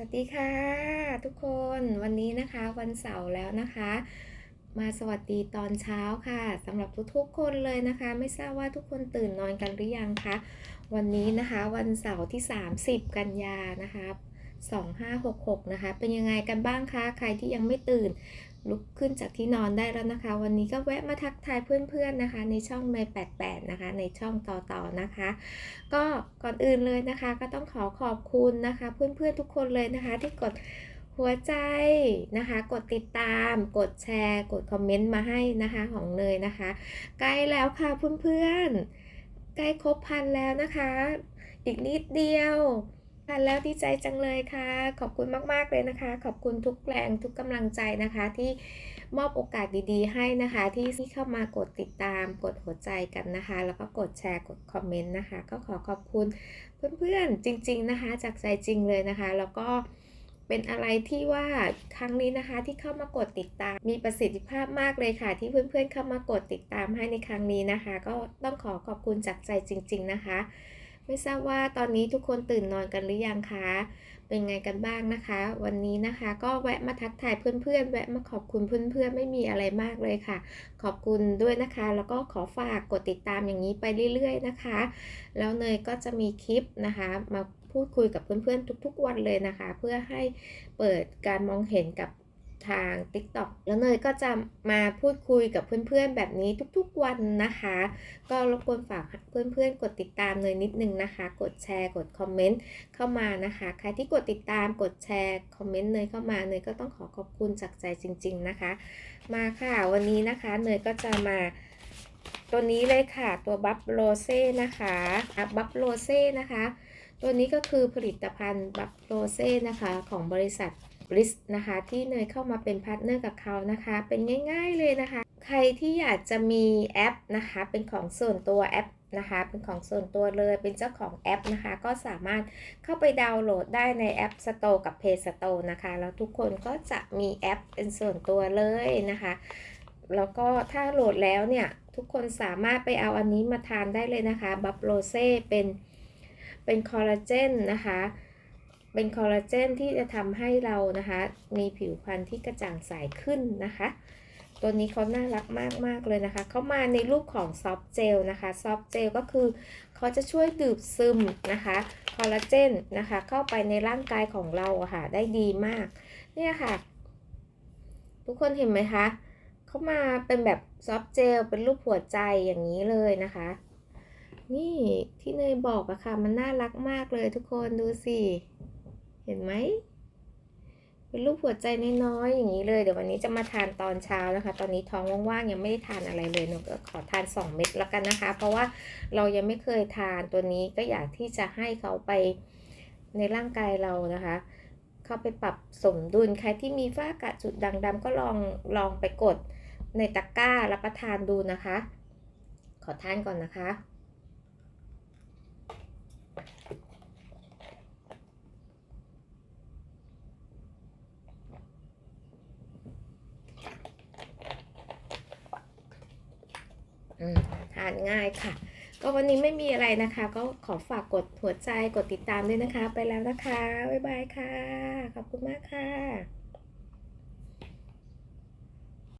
สวัสดีค่ะทุกคนวันนี้นะคะวันเสาร์แล้วนะคะ มาสวัสดีตอนเช้าค่ะสำหรับทุกๆคนเลยนะคะ ไม่ทราบว่าทุกคนตื่นนอนกันหรือยังคะวันนี้นะคะ วันเสาร์ที่ 30 กันยานะคะ 2566 นะคะ เป็นยังไงกันบ้างคะ ใครที่ยังไม่ตื่น ลุกขึ้นจากที่นอนได้แล้วนะคะ วันนี้ก็แวะมาทักทายเพื่อนๆนะคะ ในช่องเมย์88 นะคะ ในช่องต่อๆนะคะ ก็ก่อนอื่นเลยนะคะ ก็ต้องขอขอบคุณนะคะ เพื่อนๆทุกคนเลยนะคะ ที่กดหัวใจนะคะ กดติดตาม กดแชร์ กดคอมเมนต์มาให้นะคะของเนยนะคะ ใกล้แล้วค่ะเพื่อนๆ ใกล้ครบพันแล้วนะคะ อีกนิดเดียว พันแล้วดีใจจังเลยค่ะ ขอบคุณมาก ๆ เลยนะคะ ขอบคุณทุกแรงทุกกำลังใจนะคะ ที่มอบโอกาสดีๆ ให้นะคะ ที่ที่เข้ามากดติดตามกดหัวใจกันนะคะ แล้วก็กดแชร์กดคอมเมนต์นะคะ ก็ขอขอบคุณเพื่อนๆจริง ๆนะคะ จากใจจริงเลยนะคะ แล้วก็เป็นอะไรที่ว่าครั้งนี้นะคะที่เข้ามากดติดตาม มีประสิทธิภาพมากเลยค่ะ ที่เพื่อนๆเข้ามากดติดตามให้ในครั้งนี้นะคะ ก็ต้องขอขอบคุณจากใจจริง ๆ นะคะ ไม่ทราบว่าตอนนี้ทุกคนตื่นนอนกันหรือยังคะ เป็นไงกันบ้างนะคะ วันนี้นะคะก็แวะมาทักทายเพื่อนๆ แวะมาขอบคุณเพื่อนๆ ไม่มีอะไรมากเลยค่ะ ขอบคุณด้วยนะคะ แล้วก็ขอฝากกดติดตามอย่างนี้ไปเรื่อยๆนะคะ แล้วเนยก็จะมีคลิปนะคะ มาพูดคุยกับเพื่อนๆ ทุกๆ วันเลยนะคะ เพื่อให้เปิดการมองเห็นกับ ทาง TikTok แล้วเนยก็จะมาพูดคุยกับเพื่อนๆแบบนี้ทุกๆวันนะคะ ก็รบกวนฝากเพื่อนๆ กดติดตามเนยนิดนึงนะคะ กดแชร์กดคอมเมนต์เข้ามานะคะ ใครที่กดติดตามกดแชร์คอมเมนต์เนยเข้ามาเนยก็ต้องขอขอบคุณจากใจจริง ๆนะคะ มาค่ะวันนี้นะคะเนยก็จะมาตัวนี้เลยค่ะตัวบัฟโรเซ่นะคะบัฟโรเซ่นะคะ ตัวนี้ก็คือผลิตภัณฑ์บัฟโรเซ่นะคะของบริษัท บริสนะคะ ที่เนยเข้ามาเป็นพาร์ทเนอร์กับเขานะคะ เป็นง่ายๆเลยนะคะ ใครที่อยากจะมีแอปนะคะ เป็นของส่วนตัวแอปนะคะ เป็นของส่วนตัวเลยเป็นเจ้าของแอปนะคะ ก็สามารถเข้าไปดาวน์โหลดได้ในแอป Store กับ Play Store นะคะ แล้วทุกคนก็จะมีแอปเป็นส่วนตัวเลยนะคะ แล้วก็ถ้าโหลดแล้วเนี่ย ทุกคนสามารถไปเอาอันนี้มาทานได้เลยนะคะ บัฟโรเซ่เป็นเป็นคอลลาเจนนะคะ เป็นคอลลาเจนที่จะทำให้เรานะคะ มีผิวพรรณที่กระจ่างใสขึ้นนะคะ ตัวนี้เขาน่ารักมากมากเลยนะคะ เขามาในรูปของซอฟต์เจลนะคะซอฟต์เจลก็คือเขาจะช่วยดูดซึมนะคะคอลลาเจนนะคะ เข้าไปในร่างกายของเราอะค่ะ ได้ดีมาก เนี่ยค่ะ ทุกคนเห็นไหมคะเขามาเป็นแบบซอฟต์เจลเป็นรูปหัวใจอย่างนี้เลยนะคะ นี่ที่เนยบอกอะค่ะ มันน่ารักมากเลยทุกคนดูสิ เห็นไหมเป็นรูปหัวใจน้อยๆอย่างนี้เลยเดี๋ยววันนี้จะมาทานตอนเช้านะคะ ตอนนี้ท้องว่างๆยังไม่ได้ทานอะไรเลยหนูก็ขอทาน 2 เม็ดแล้วกันนะคะ เพราะว่าเรายังไม่เคยทานตัวนี้ก็อยากที่จะให้เขาไปในร่างกายเรานะคะ เข้าไปปรับสมดุลใครที่มีฝ้ากระจุดด่างดำก็ลองลองไปกดในตะกร้ารับประทานดูนะคะ ขอทานก่อนนะคะ ทานง่ายค่ะ ก็วันนี้ไม่มีอะไรนะคะ ก็ขอฝากกดหัวใจกดติดตามด้วยนะคะ ไปแล้วนะคะ บ๊ายบายค่ะ ขอบคุณมากค่ะ